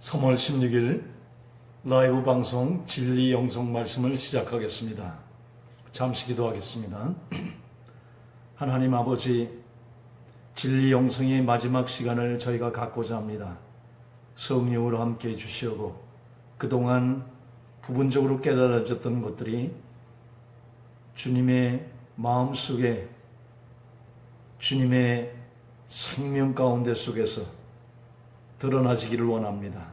3월 16일 라이브 방송 진리 영성 말씀을 시작하겠습니다. 잠시 기도하겠습니다. 하나님 아버지, 진리 영성의 마지막 시간을 저희가 갖고자 합니다. 성령으로 함께 해주시고 그동안 부분적으로 깨달아졌던 것들이 주님의 마음 속에 주님의 생명 가운데 속에서 드러나지기를 원합니다.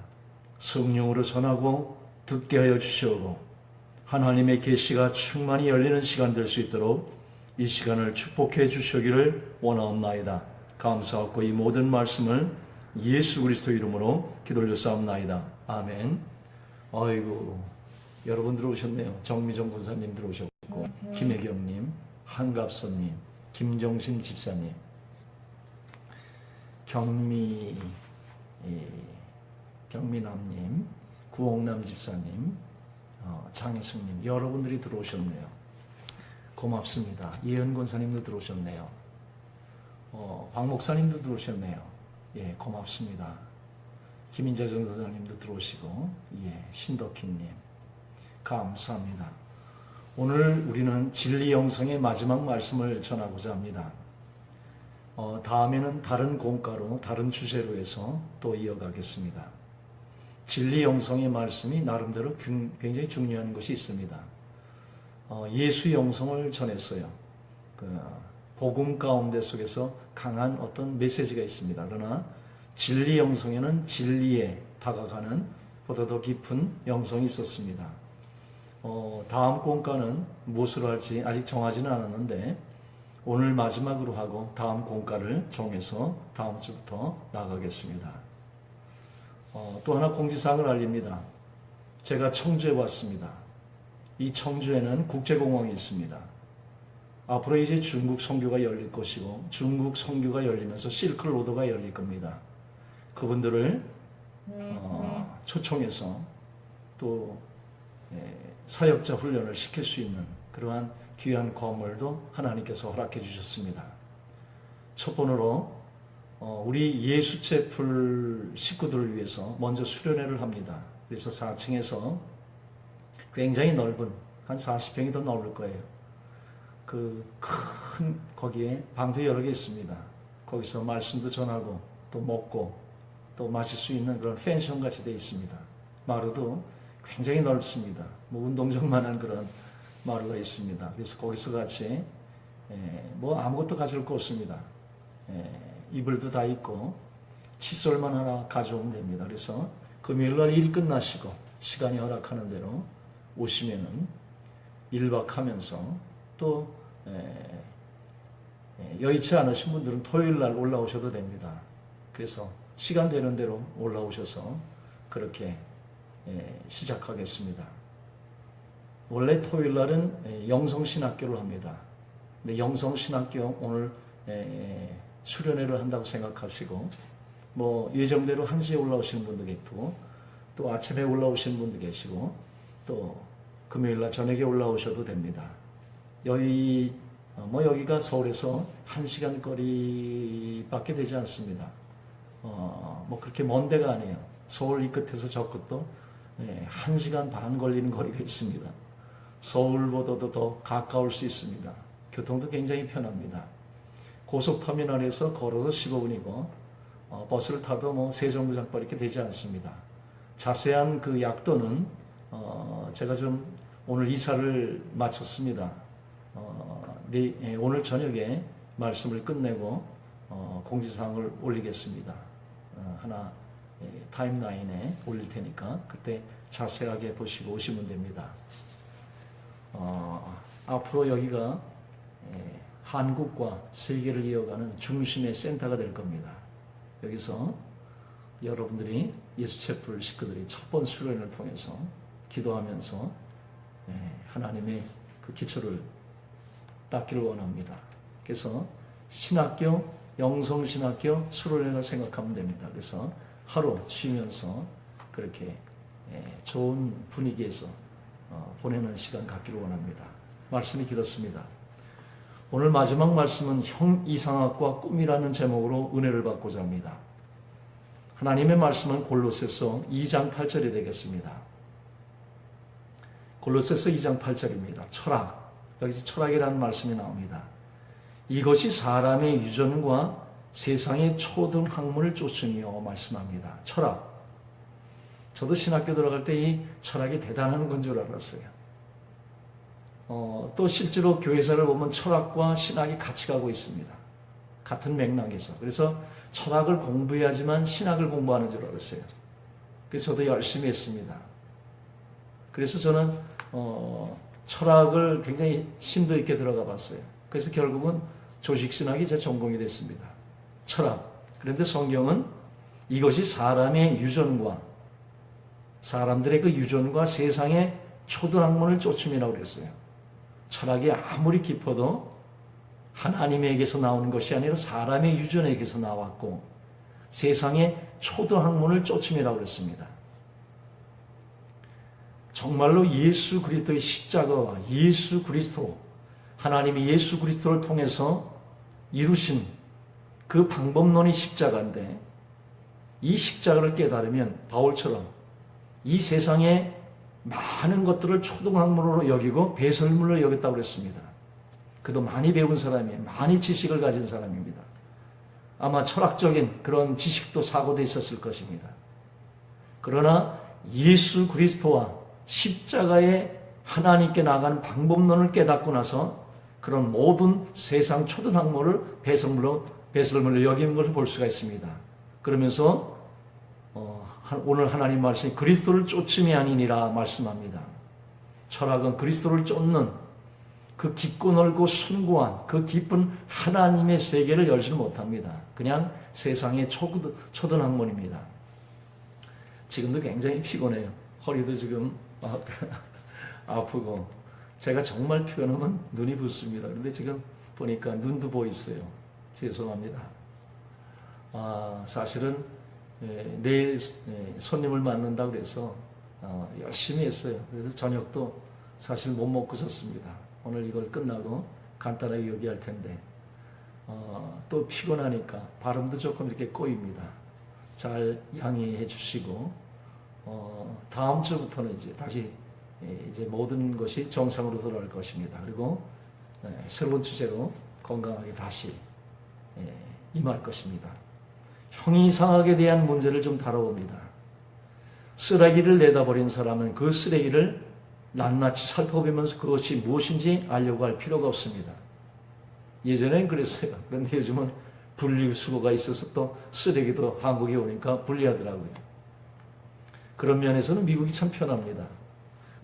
성령으로 전하고 듣게 하여 주시고 하나님의 계시가 충만히 열리는 시간 될 수 있도록 이 시간을 축복해 주시기를 원하옵나이다. 감사하고 이 모든 말씀을 예수 그리스도 이름으로 기도를 싸움나이다. 아멘. 아이고 여러분 들어오셨네요. 정미정 권사님 들어오셨고 김혜경님, 한갑선님, 김정심 집사님, 경미 예, 경미남님, 구홍남 집사님, 어, 장혜숙님 여러분들이 들어오셨네요. 고맙습니다. 이현 권사님도 들어오셨네요. 어, 박 목사님도 들어오셨네요. 예, 고맙습니다. 김인자 전사장님도 들어오시고, 예, 신덕희님 감사합니다. 오늘 우리는 진리 영성의 마지막 말씀을 전하고자 합니다. 어, 다음에는 다른 공가로 다른 주제로 해서 또 이어가겠습니다. 진리 영성의 말씀이 나름대로 균- 굉장히 중요한 것이 있습니다. 어, 예수 영성을 전했어요. 그 복음 가운데 속에서 강한 어떤 메시지가 있습니다. 그러나 진리 영성에는 진리에 다가가는 보다 더 깊은 영성이 있었습니다. 어, 다음 공과는 무엇으로 할지 아직 정하지는 않았는데 오늘 마지막으로 하고 다음 공과를 정해서 다음 주부터 나가겠습니다. 어, 또 하나 공지사항을 알립니다. 제가 청주에 왔습니다. 이 청주에는 국제공항이 있습니다. 앞으로 이제 중국 선교가 열릴 것이고 중국 선교가 열리면서 실크로드가 열릴 겁니다. 그분들을 어, 초청해서 또 예, 사역자 훈련을 시킬 수 있는 그러한 귀한 건물도 하나님께서 허락해 주셨습니다. 첫 번으로 어, 우리 예수체풀 식구들을 위해서 먼저 수련회를 합니다. 그래서 4층에서 굉장히 넓은 한 40평이 더 넘을 거예요. 그 큰 거기에 방도 여러 개 있습니다. 거기서 말씀도 전하고 또 먹고 또 마실 수 있는 그런 펜션 같이 되어 있습니다. 마루도 굉장히 넓습니다. 뭐 운동장만한 그런 마루가 있습니다. 그래서 거기서 같이 에, 뭐 아무것도 가져올 거 없습니다. 에, 이불도 다 있고 칫솔만 하나 가져오면 됩니다. 그래서 금요일 날 일 끝나시고 시간이 허락하는 대로 오시면은 1박하면서 또 에, 에, 여의치 않으신 분들은 토요일 날 올라오셔도 됩니다. 그래서 시간 되는 대로 올라오셔서 그렇게 에, 시작하겠습니다. 원래 토요일 날은 에, 영성신학교를 합니다. 근데 영성신학교 오늘 에, 수련회를 한다고 생각하시고 뭐 예정대로 1시에 올라오시는 분도 계시고 또 아침에 오시는 분도 계시고 또 금요일 날 저녁에 올라오셔도 됩니다. 여기 어, 뭐 여기가 서울에서 1시간 거리밖에 되지 않습니다. 어, 뭐 그렇게 먼 데가 아니에요. 서울 이 끝에서 저 끝도 예, 1시간 반 걸리는 거리가 있습니다. 서울보다도 더 가까울 수 있습니다. 교통도 굉장히 편합니다. 고속터미널에서 걸어서 15분이고 어, 버스를 타도 뭐 세종부장발 이렇게 되지 않습니다. 자세한 그 약도는 어, 제가 좀 오늘 이사를 마쳤습니다. 어, 네, 예, 오늘 저녁에 말씀을 끝내고 어, 공지사항을 올리겠습니다. 어, 하나 예, 타임라인에 올릴 테니까 그때 자세하게 보시고 오시면 됩니다. 어, 앞으로 여기가 예, 한국과 세계를 이어가는 중심의 센터가 될 겁니다. 여기서 여러분들이 예수체풀 식구들이 첫 번 수련을 통해서 기도하면서 예, 하나님의 그 기초를 닦기를 원합니다. 그래서 신학교, 영성신학교 수련회를 생각하면 됩니다. 그래서 하루 쉬면서 그렇게 예, 좋은 분위기에서 어, 보내는 시간 갖기를 원합니다. 말씀이 길었습니다. 오늘 마지막 말씀은 형 이상학과 꿈이라는 제목으로 은혜를 받고자 합니다. 하나님의 말씀은 골로새서 2장 8절이 되겠습니다. 골로새서 2장 8절입니다. 철학. 여기서 철학이라는 말씀이 나옵니다. 이것이 사람의 유전과 세상의 초등 학문을 쫓으니요 말씀합니다. 철학. 저도 신학교 들어갈 때 이 철학이 대단한 건 줄 알았어요. 어, 또 실제로 교회사를 보면 철학과 신학이 같이 가고 있습니다. 같은 맥락에서. 그래서 철학을 공부해야지만 신학을 공부하는 줄 알았어요. 그래서 저도 열심히 했습니다. 그래서 저는 어, 철학을 굉장히 심도 있게 들어가 봤어요. 그래서 결국은 조직신학이 제 전공이 됐습니다. 철학. 그런데 성경은 이것이 사람의 유전과 사람들의 그 유전과 세상의 초등학문을 쫓음이라고 그랬어요. 철학이 아무리 깊어도 하나님에게서 나오는 것이 아니라 사람의 유전에게서 나왔고 세상의 초등학문을 쫓음이라고 그랬습니다. 정말로 예수 그리스도의 십자가와 예수 그리스도 하나님이 예수 그리스도를 통해서 이루신 그 방법론이 십자가인데 이 십자가를 깨달으면 바울처럼 이 세상에 많은 것들을 초등학문으로 여기고 배설물로 여겼다고 그랬습니다. 그도 많이 배운 사람이에요. 많이 지식을 가진 사람입니다. 아마 철학적인 그런 지식도 사고도 있었을 것입니다. 그러나 예수 그리스도와 십자가의 하나님께 나가는 방법론을 깨닫고 나서 그런 모든 세상 초등학문을 배설물로 배설물로 여기는 것을 볼 수가 있습니다. 그러면서 어, 오늘 하나님 말씀이 그리스도를 쫓음이 아니니라 말씀합니다. 철학은 그리스도를 쫓는 그 깊고 넓고 숭고한 그 깊은 하나님의 세계를 열지 못합니다. 그냥 세상의 초등, 초등학문입니다. 지금도 굉장히 피곤해요. 허리도 지금 아프고 제가 정말 피곤하면 눈이 붓습니다. 그런데 지금 보니까 눈도 보이세요. 죄송합니다. 아, 사실은 예, 내일 예, 손님을 만난다고 그래서 어, 열심히 했어요. 그래서 저녁도 사실 못 먹고 섰습니다. 오늘 이걸 끝나고 간단하게 얘기할 텐데 어, 또 피곤하니까 발음도 조금 이렇게 꼬입니다. 잘 양해해 주시고 어, 다음 주부터는 이제 다시 예, 이제 모든 것이 정상으로 돌아올 것입니다. 그리고 예, 새로운 주제로 건강하게 다시 예, 임할 것입니다. 형이상학에 대한 문제를 좀 다뤄봅니다. 쓰레기를 내다버린 사람은 그 쓰레기를 낱낱이 살펴보면서 그것이 무엇인지 알려고 할 필요가 없습니다. 예전엔 그랬어요. 그런데 요즘은 분리수거가 있어서 또 쓰레기도 한국에 오니까 분리하더라고요. 그런 면에서는 미국이 참 편합니다.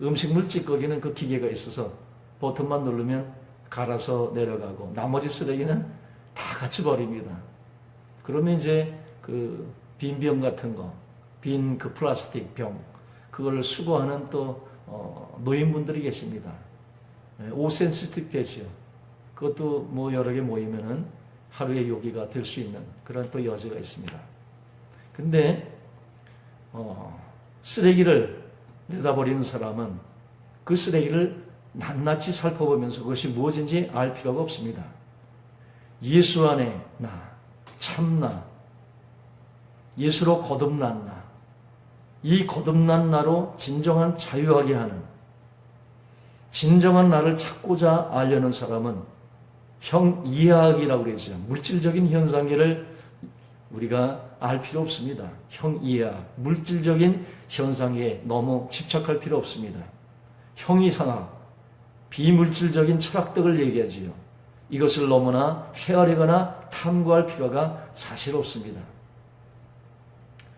음식물 찌꺼기는 그 기계가 있어서 버튼만 누르면 갈아서 내려가고 나머지 쓰레기는 다 같이 버립니다. 그러면 이제 그 빈 병 같은 거, 빈 그 플라스틱 병, 그걸 수거하는 또 어, 노인분들이 계십니다. 5cm 되지요. 그것도 뭐 여러 개 모이면은 하루의 요기가 될 수 있는 그런 또 여지가 있습니다. 근데 어, 쓰레기를 내다버리는 사람은 그 쓰레기를 낱낱이 살펴보면서 그것이 무엇인지 알 필요가 없습니다. 예수 안에 나, 참나, 예수로 거듭난 나, 이 거듭난 나로 진정한 자유하게 하는 진정한 나를 찾고자 알려는 사람은 형 이해하기라고 그러죠. 물질적인 현상계를 우리가 알 필요 없습니다. 형 이해학, 물질적인 현상에 너무 집착할 필요 없습니다. 형이상학, 비물질적인 철학덕을 얘기하지요. 이것을 너무나 헤아리거나 탐구할 필요가 사실 없습니다.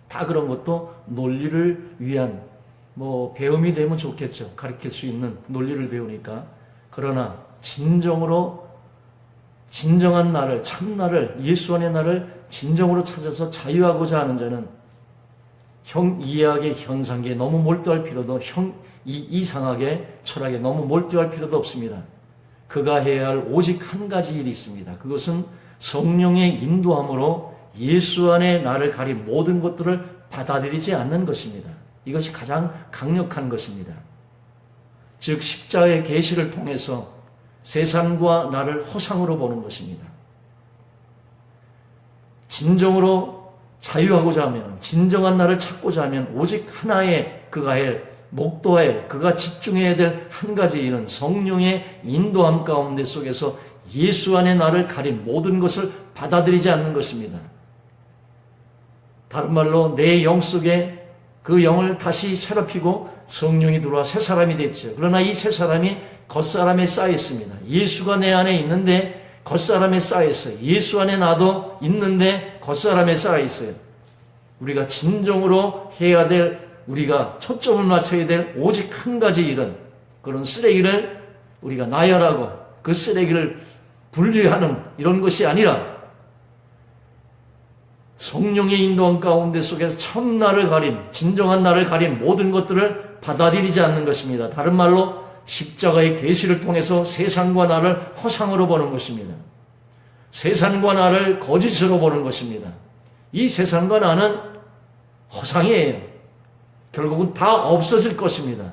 다 그런 것도 논리를 위한 뭐 배움이 되면 좋겠죠. 가르칠 수 있는 논리를 배우니까. 그러나 진정으로 진정한 나를 참 나를 예수 안의 나를 진정으로 찾아서 자유하고자 하는 자는 형 이해학의 현상에 너무 몰두할 필요도 형 이, 이상하게 철학에 너무 몰두할 필요도 없습니다. 그가 해야 할 오직 한 가지 일이 있습니다. 그것은 성령의 인도함으로 예수 안에 나를 가린 모든 것들을 받아들이지 않는 것입니다. 이것이 가장 강력한 것입니다. 즉 십자의 계시를 통해서 세상과 나를 허상으로 보는 것입니다. 진정으로 자유하고자 하면 진정한 나를 찾고자 하면 오직 하나의 그가 할 목도에 그가 집중해야 될 한 가지 일은 성령의 인도함 가운데 속에서 예수 안에 나를 가린 모든 것을 받아들이지 않는 것입니다. 다른 말로 내 영 속에 그 영을 다시 새롭히고 성령이 들어와 새 사람이 됐죠. 그러나 이 새 사람이 겉사람에 쌓여 있습니다. 예수가 내 안에 있는데 겉사람에 쌓여 있어요. 예수 안에 나도 있는데 겉사람에 쌓여 있어요. 우리가 진정으로 해야 될 우리가 초점을 맞춰야 될 오직 한 가지 일은 그런 쓰레기를 우리가 나열하고 그 쓰레기를 분리하는 이런 것이 아니라 성령의 인도한 가운데 속에서 참 나를 가린, 진정한 나를 가린 모든 것들을 받아들이지 않는 것입니다. 다른 말로 십자가의 계시를 통해서 세상과 나를 허상으로 보는 것입니다. 세상과 나를 거짓으로 보는 것입니다. 이 세상과 나는 허상이에요. 결국은 다 없어질 것입니다.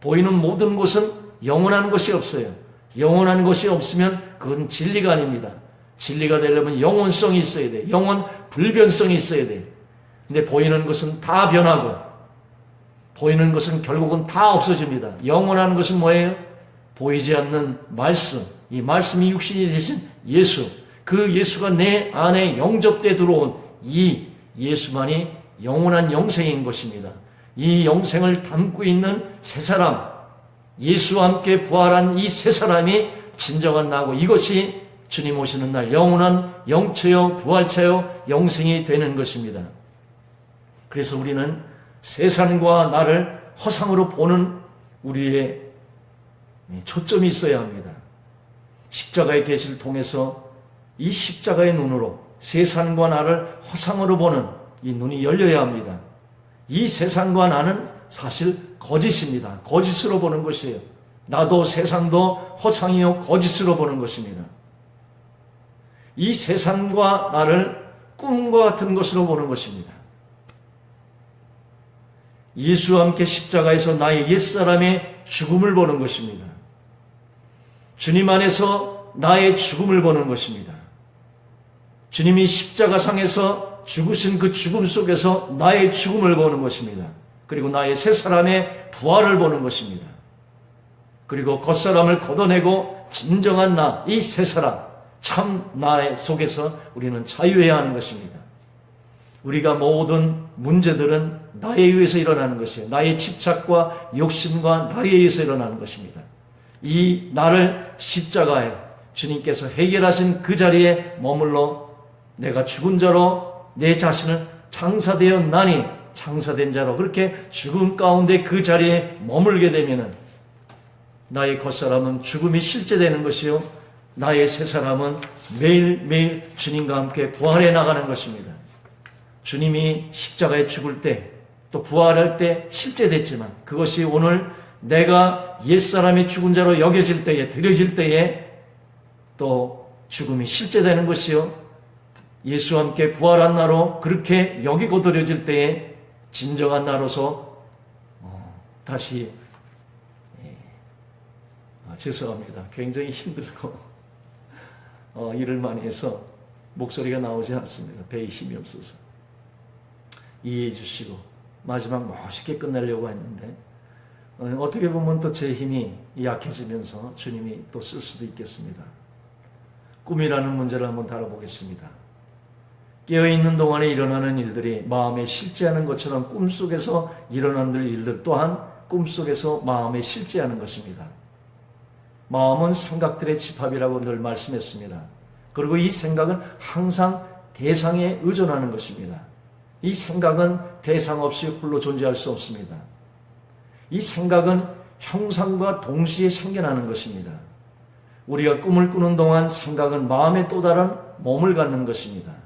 보이는 모든 것은 영원한 것이 없어요. 영원한 것이 없으면 그건 진리가 아닙니다. 진리가 되려면 영원성이 있어야 돼. 영원 불변성이 있어야 돼. 근데 보이는 것은 다 변하고 보이는 것은 결국은 다 없어집니다. 영원한 것은 뭐예요? 보이지 않는 말씀. 이 말씀이 육신이 되신 예수. 그 예수가 내 안에 영접돼 들어온 이 예수만이 영원한 영생인 것입니다. 이 영생을 담고 있는 새 사람, 예수와 함께 부활한 이새 사람이 진정한 나고 이것이 주님 오시는 날 영원한 영체요, 부활체요, 영생이 되는 것입니다. 그래서 우리는 세상과 나를 허상으로 보는 우리의 초점이 있어야 합니다. 십자가의 계시를 통해서 이 십자가의 눈으로 세상과 나를 허상으로 보는 이 눈이 열려야 합니다. 이 세상과 나는 사실 거짓입니다. 거짓으로 보는 것이에요. 나도 세상도 허상이요 거짓으로 보는 것입니다. 이 세상과 나를 꿈과 같은 것으로 보는 것입니다. 예수와 함께 십자가에서 나의 옛사람의 죽음을 보는 것입니다. 주님 안에서 나의 죽음을 보는 것입니다. 주님이 십자가상에서 죽으신 그 죽음 속에서 나의 죽음을 보는 것입니다. 그리고 나의 새 사람의 부활을 보는 것입니다. 그리고 겉사람을 걷어내고 진정한 나, 이 새 사람, 참 나의 속에서 우리는 자유해야 하는 것입니다. 우리가 모든 문제들은 나에 의해서 일어나는 것이에요. 나의 집착과 욕심과 나에 의해서 일어나는 것입니다. 이 나를 십자가에 주님께서 해결하신 그 자리에 머물러 내가 죽은 자로 내 자신을 장사되어 나니 장사된 자로 그렇게 죽음 가운데 그 자리에 머물게 되면은 나의 겉사람은 죽음이 실제되는 것이요 나의 새 사람은 매일매일 주님과 함께 부활해 나가는 것입니다. 주님이 십자가에 죽을 때 또 부활할 때 실제됐지만 그것이 오늘 내가 옛사람이 죽은 자로 여겨질 때에 드려질 때에 또 죽음이 실제되는 것이요 예수와 함께 부활한 나로 그렇게 여기고 드려질 때에 진정한 나로서 어, 다시 예, 아, 죄송합니다. 굉장히 힘들고 어, 일을 많이 해서 목소리가 나오지 않습니다. 배에 힘이 없어서 이해해 주시고 마지막 멋있게 끝내려고 했는데 어, 어떻게 보면 또 제 힘이 약해지면서 주님이 또 쓸 수도 있겠습니다. 꿈이라는 문제를 한번 다뤄보겠습니다. 깨어있는 동안에 일어나는 일들이 마음에 실제하는 것처럼 꿈속에서 일어나는 일들 또한 꿈속에서 마음에 실제하는 것입니다. 마음은 생각들의 집합이라고 늘 말씀했습니다. 그리고 이 생각은 항상 대상에 의존하는 것입니다. 이 생각은 대상 없이 홀로 존재할 수 없습니다. 이 생각은 형상과 동시에 생겨나는 것입니다. 우리가 꿈을 꾸는 동안 생각은 마음의 또 다른 몸을 갖는 것입니다.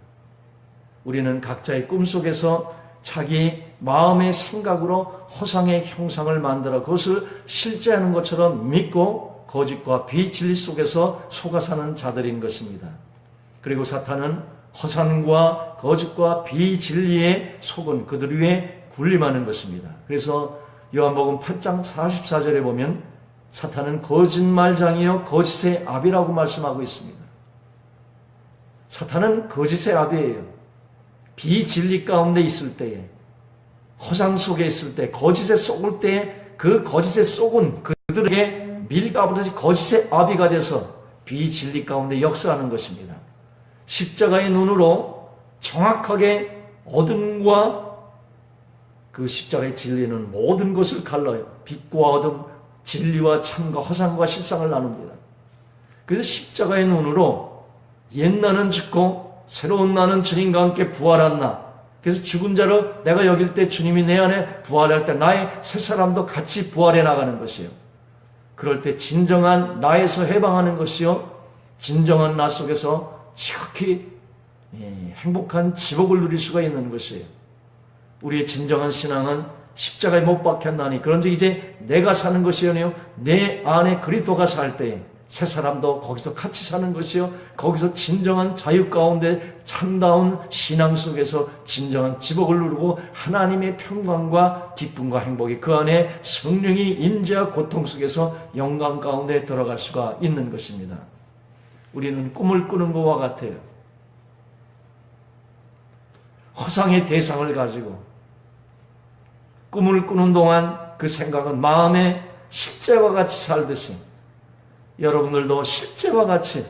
우리는 각자의 꿈 속에서 자기 마음의 생각으로 허상의 형상을 만들어 그것을 실제하는 것처럼 믿고 거짓과 비진리 속에서 속아 사는 자들인 것입니다. 그리고 사탄은 허상과 거짓과 비진리에 속은 그들 위에 군림하는 것입니다. 그래서 요한복음 8장 44절에 보면 사탄은 거짓말장이요 거짓의 압이라고 말씀하고 있습니다. 사탄은 거짓의 압이에요. 비진리 가운데 있을 때에 허상 속에 있을 때 거짓에 속을 때에 그 거짓에 속은 그들에게 밀가부르지 거짓의 아비가 돼서 비진리 가운데 역사하는 것입니다. 십자가의 눈으로 정확하게 어둠과 그 십자가의 진리는 모든 것을 갈라요. 빛과 어둠, 진리와 참과 허상과 실상을 나눕니다. 그래서 십자가의 눈으로 옛 나는 죽고 새로운 나는 주님과 함께 부활한 나. 그래서 죽은 자로 내가 여길 때 주님이 내 안에 부활할 때 나의 새 사람도 같이 부활해 나가는 것이요. 그럴 때 진정한 나에서 해방하는 것이요. 진정한 나 속에서 지극히 예, 행복한 지복을 누릴 수가 있는 것이에요. 우리의 진정한 신앙은 십자가에 못 박혔나니 그런즉 이제 내가 사는 것이 아니요 내 안에 그리스도가 살 때에 새 사람도 거기서 같이 사는 것이요 거기서 진정한 자유 가운데 참다운 신앙 속에서 진정한 지복을 누르고 하나님의 평강과 기쁨과 행복이 그 안에 성령이 임재와 고통 속에서 영광 가운데 들어갈 수가 있는 것입니다. 우리는 꿈을 꾸는 것과 같아요. 허상의 대상을 가지고 꿈을 꾸는 동안 그 생각은 마음의 실제와 같이 살듯이 여러분들도 실제와 같이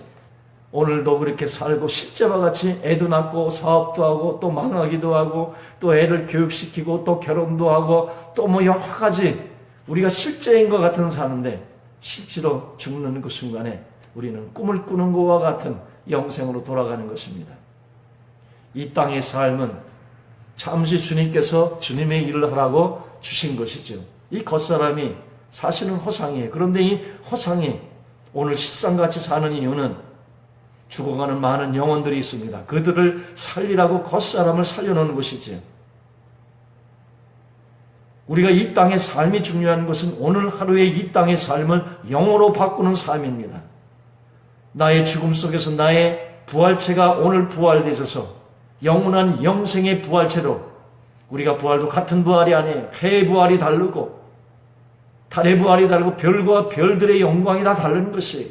오늘도 그렇게 살고 실제와 같이 애도 낳고 사업도 하고 또 망하기도 하고 또 애를 교육시키고 또 결혼도 하고 또 뭐 여러 가지 우리가 실제인 것 같은 사는데 실제로 죽는 그 순간에 우리는 꿈을 꾸는 것과 같은 영생으로 돌아가는 것입니다. 이 땅의 삶은 잠시 주님께서 주님의 일을 하라고 주신 것이죠. 이 겉사람이 사실은 허상이에요. 그런데 이 허상이 오늘 실상같이 사는 이유는 죽어가는 많은 영혼들이 있습니다. 그들을 살리라고 겉사람을 살려놓은 것이지요. 우리가 이 땅의 삶이 중요한 것은 오늘 하루의 이 땅의 삶을 영으로 바꾸는 삶입니다. 나의 죽음 속에서 나의 부활체가 오늘 부활되셔서 영원한 영생의 부활체로 우리가 부활도 같은 부활이 아니에요. 해의 부활이 다르고 달의 부활이 다르고 별과 별들의 영광이 다 다른 것이에요.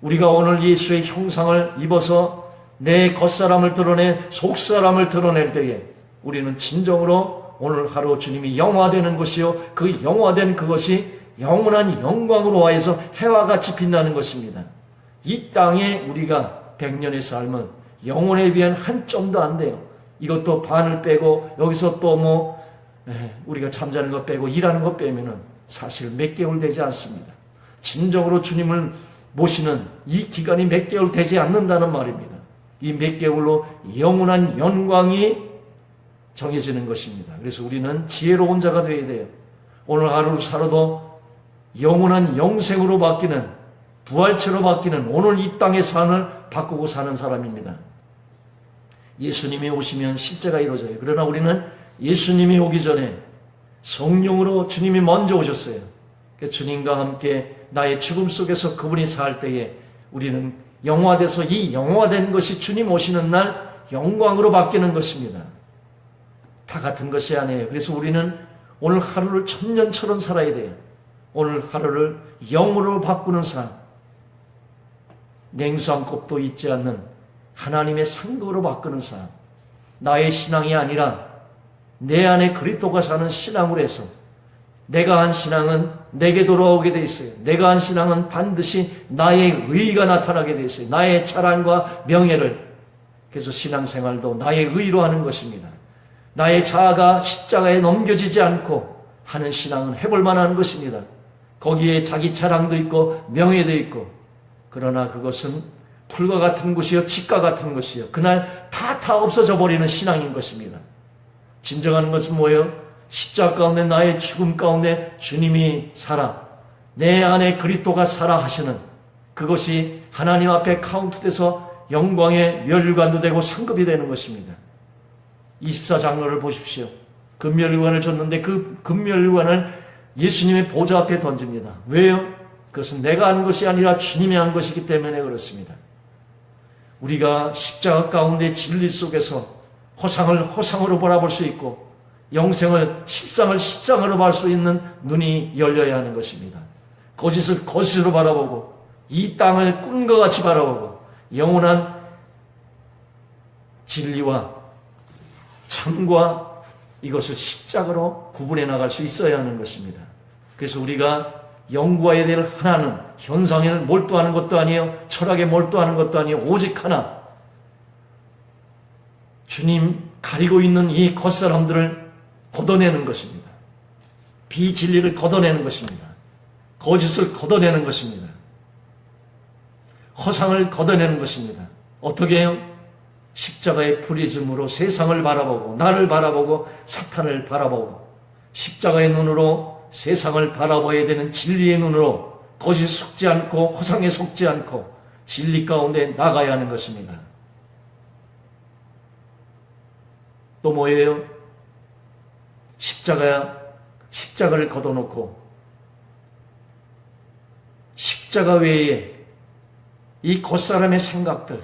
우리가 오늘 예수의 형상을 입어서 내 겉사람을 드러내 속사람을 드러낼 때에 우리는 진정으로 오늘 하루 주님이 영화되는 것이요. 그 영화된 그것이 영원한 영광으로 와해서 해와 같이 빛나는 것입니다. 이 땅에 우리가 백년의 삶은 영혼에 비한 한 점도 안 돼요. 이것도 반을 빼고 여기서 또 뭐 우리가 잠자는 것 빼고 일하는 것 빼면은 사실 몇 개월 되지 않습니다. 진정으로 주님을 모시는 이 기간이 몇 개월 되지 않는다는 말입니다. 이 몇 개월로 영원한 영광이 정해지는 것입니다. 그래서 우리는 지혜로운 자가 되어야 돼요. 오늘 하루를 살아도 영원한 영생으로 바뀌는 부활체로 바뀌는 오늘 이 땅의 삶을 바꾸고 사는 사람입니다. 예수님이 오시면 실제가 이루어져요. 그러나 우리는 예수님이 오기 전에 성령으로 주님이 먼저 오셨어요. 주님과 함께 나의 죽음 속에서 그분이 살 때에 우리는 영화돼서 이 영화된 것이 주님 오시는 날 영광으로 바뀌는 것입니다. 다 같은 것이 아니에요. 그래서 우리는 오늘 하루를 천년처럼 살아야 돼요. 오늘 하루를 영으로 바꾸는 삶. 냉수한 kop도 잊지 않는 하나님의 상급으로 바꾸는 삶. 나의 신앙이 아니라 내 안에 그리스도가 사는 신앙으로 해서 내가 한 신앙은 내게 돌아오게 돼 있어요. 내가 한 신앙은 반드시 나의 의가 나타나게 돼 있어요. 나의 자랑과 명예를. 그래서 신앙생활도 나의 의로 하는 것입니다. 나의 자아가 십자가에 넘겨지지 않고 하는 신앙은 해볼 만한 것입니다. 거기에 자기 자랑도 있고 명예도 있고 그러나 그것은 풀과 같은 것이요 집과 같은 것이요 그날 다 다 없어져 버리는 신앙인 것입니다. 진정한 것은 뭐예요? 십자가 가운데 나의 죽음 가운데 주님이 살아 내 안에 그리스도가 살아 하시는 그것이 하나님 앞에 카운트돼서 영광의 멸관도 되고 상급이 되는 것입니다. 24장로를 보십시오. 금멸관을 줬는데 그 금멸관을 예수님의 보좌 앞에 던집니다. 왜요? 그것은 내가 한 것이 아니라 주님이 한 것이기 때문에 그렇습니다. 우리가 십자가 가운데 진리 속에서 허상을 허상으로 바라볼 수 있고 영생을 실상을 실상으로 볼 수 있는 눈이 열려야 하는 것입니다. 거짓을 거짓으로 바라보고 이 땅을 꿈과 같이 바라보고 영원한 진리와 참과 이것을 십자가로 구분해 나갈 수 있어야 하는 것입니다. 그래서 우리가 연구해야 될 하나는 현상에 몰두하는 것도 아니에요. 철학에 몰두하는 것도 아니에요. 오직 하나. 주님 가리고 있는 이 겉사람들을 걷어내는 것입니다. 비진리를 걷어내는 것입니다. 거짓을 걷어내는 것입니다. 허상을 걷어내는 것입니다. 어떻게 해요? 십자가의 프리즘으로 세상을 바라보고 나를 바라보고 사탄을 바라보고 십자가의 눈으로 세상을 바라봐야 되는 진리의 눈으로 거짓 속지 않고 허상에 속지 않고 진리 가운데 나가야 하는 것입니다. 또 뭐예요? 십자가야 십자가를 걷어놓고 십자가 외에 이 겉사람의 생각들,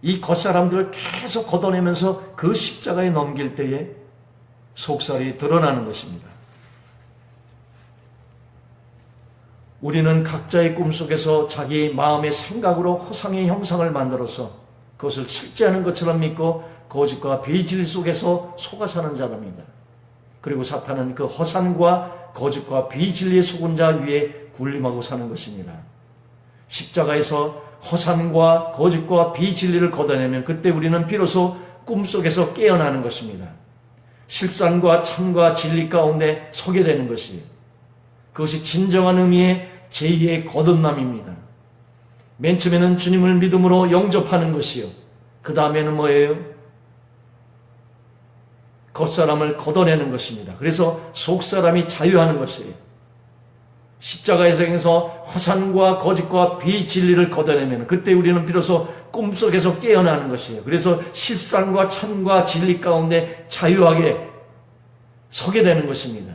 이 겉사람들을 계속 걷어내면서 그 십자가에 넘길 때에 속살이 드러나는 것입니다. 우리는 각자의 꿈속에서 자기 마음의 생각으로 허상의 형상을 만들어서 그것을 실제하는 것처럼 믿고 거짓과 비질 속에서 속아 사는 자랍니다. 그리고 사탄은 그 허상과 거짓과 비진리에 속은 자 위에 군림하고 사는 것입니다. 십자가에서 허상과 거짓과 비진리를 걷어내면 그때 우리는 비로소 꿈속에서 깨어나는 것입니다. 실상과 참과 진리 가운데 서게 되는 것이에요. 그것이 진정한 의미의 제2의 거듭남입니다. 맨 처음에는 주님을 믿음으로 영접하는 것이요. 그 다음에는 뭐예요? 겉사람을 걷어내는 것입니다. 그래서 속사람이 자유하는 것이에요. 십자가에서 허산과 거짓과 비진리를 걷어내면 그때 우리는 비로소 꿈속에서 깨어나는 것이에요. 그래서 실상과 참과 진리 가운데 자유하게 서게 되는 것입니다.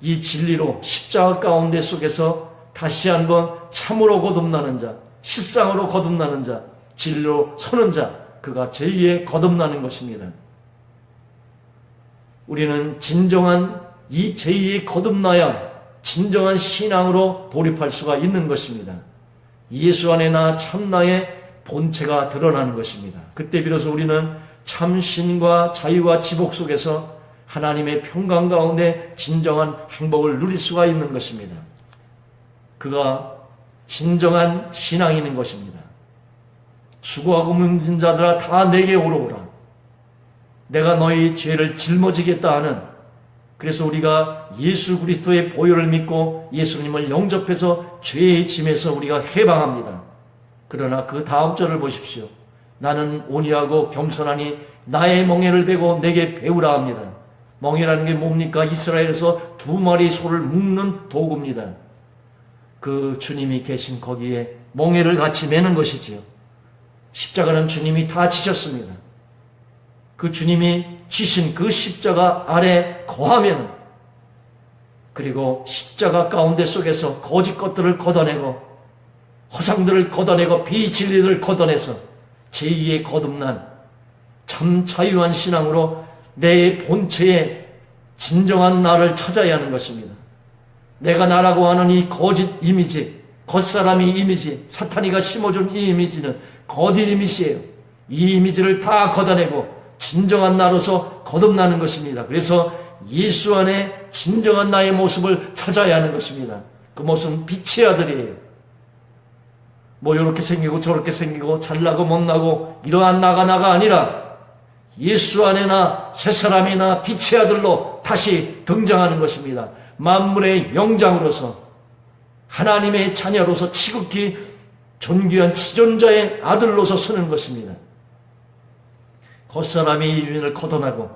이 진리로 십자가 가운데 속에서 다시 한번 참으로 거듭나는 자, 실상으로 거듭나는 자, 진리로 서는 자, 그가 제2의 거듭나는 것입니다. 우리는 진정한 이 제2의 거듭나야 진정한 신앙으로 돌입할 수가 있는 것입니다. 예수 안에 나 참나의 본체가 드러나는 것입니다. 그때 비로소 우리는 참신과 자유와 지복 속에서 하나님의 평강 가운데 진정한 행복을 누릴 수가 있는 것입니다. 그가 진정한 신앙이는 것입니다. 수고하고 문진 자들아 다 내게 오로오라. 내가 너희 죄를 짊어지겠다 하는 그래서 우리가 예수 그리스도의 보혈을 믿고 예수님을 영접해서 죄의 짐에서 우리가 해방합니다. 그러나 그 다음 절을 보십시오. 나는 온유하고 겸손하니 나의 멍에를 베고 내게 배우라 합니다. 멍에라는 게 뭡니까? 이스라엘에서 두 마리 소를 묶는 도구입니다. 그 주님이 계신 거기에 멍에를 같이 매는 것이지요. 십자가는 주님이 다 지셨습니다. 그 주님이 지신 그 십자가 아래 거하면 그리고 십자가 가운데 속에서 거짓 것들을 걷어내고 허상들을 걷어내고 비진리를 걷어내서 제2의 거듭난 참 자유한 신앙으로 내 본체의 진정한 나를 찾아야 하는 것입니다. 내가 나라고 하는 이 거짓 이미지, 겉사람이 이미지, 사탄이가 심어준 이 이미지는 거짓 이미지예요. 이 이미지를 다 걷어내고 진정한 나로서 거듭나는 것입니다. 그래서 예수 안에 진정한 나의 모습을 찾아야 하는 것입니다. 그 모습은 빛의 아들이에요. 뭐 이렇게 생기고 저렇게 생기고 잘나고 못나고 이러한 나가 나가 아니라 예수 안에 나 새 사람이나 빛의 아들로 다시 등장하는 것입니다. 만물의 영장으로서 하나님의 자녀로서 지극히 존귀한 지존자의 아들로서 서는 것입니다. 겉사람이 이민을 걷어나고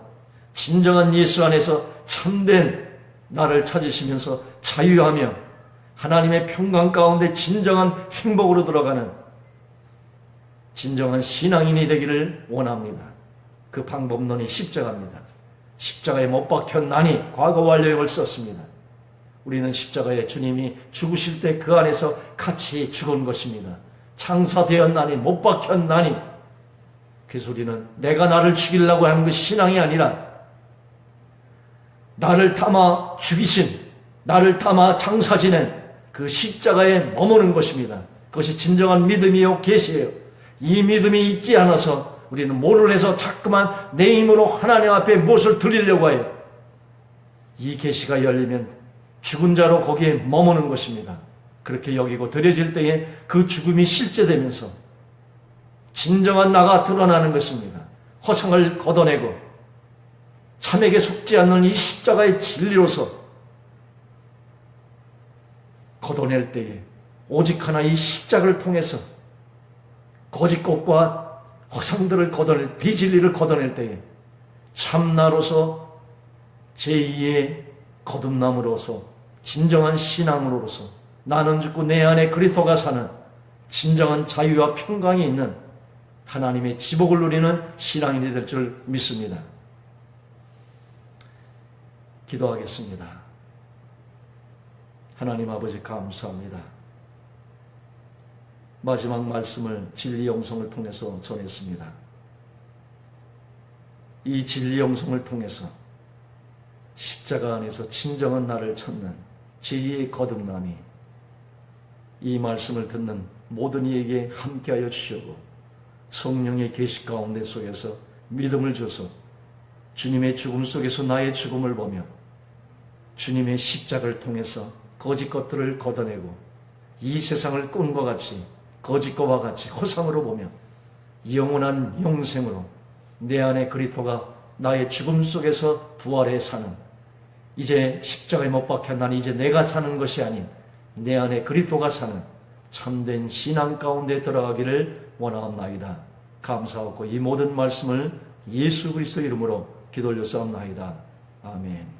진정한 예수 안에서 참된 나를 찾으시면서 자유하며 하나님의 평강 가운데 진정한 행복으로 들어가는 진정한 신앙인이 되기를 원합니다. 그 방법론이 십자가입니다. 십자가에 못 난이 과거 완료형을 썼습니다. 우리는 십자가에 주님이 죽으실 때 그 안에서 같이 죽은 것입니다. 창사되었나니 못 박혔나니 그 소리는 내가 나를 죽이려고 하는 그 신앙이 아니라 나를 담아 죽이신 나를 담아 장사 지낸 그 십자가에 머무는 것입니다. 그것이 진정한 믿음이요 계시예요. 이 믿음이 있지 않아서 우리는 뭐를 해서 자꾸만 내 힘으로 하나님 앞에 무엇을 드리려고 해요. 이 계시가 열리면 죽은 자로 거기에 머무는 것입니다. 그렇게 여기고 드려질 때에 그 죽음이 실제되면서 진정한 나가 드러나는 것입니다. 허상을 걷어내고 참에게 속지 않는 이 십자가의 진리로서 걷어낼 때에 오직 하나 이 십자가를 통해서 거짓 것과 허상들을 걷어낼 비진리를 걷어낼 때에 참나로서 제2의 거듭남으로서 진정한 신앙으로서 나는 죽고 내 안에 그리스도가 사는 진정한 자유와 평강이 있는 하나님의 지복을 누리는 신앙인이 될 줄 믿습니다. 기도하겠습니다. 하나님 아버지 감사합니다. 마지막 말씀을 진리 영성을 통해서 전했습니다. 이 진리 영성을 통해서 십자가 안에서 진정한 나를 찾는 지혜의 거듭남이 이 말씀을 듣는 모든 이에게 함께하여 주시고 성령의 계시 가운데 속에서 믿음을 줘서 주님의 죽음 속에서 나의 죽음을 보며 주님의 십자가를 통해서 거짓 것들을 걷어내고 이 세상을 꿈과 같이 거짓 것과 같이 허상으로 보며 영원한 영생으로 내 안에 그리스도가 나의 죽음 속에서 부활해 사는 이제 십자가에 못 박혀 난 이제 내가 사는 것이 아닌 내 안에 그리스도가 사는 참된 신앙 가운데 들어가기를 원하옵나이다. 감사하고 이 모든 말씀을 예수 그리스도 이름으로 기도 올려 싸움나이다. 아멘.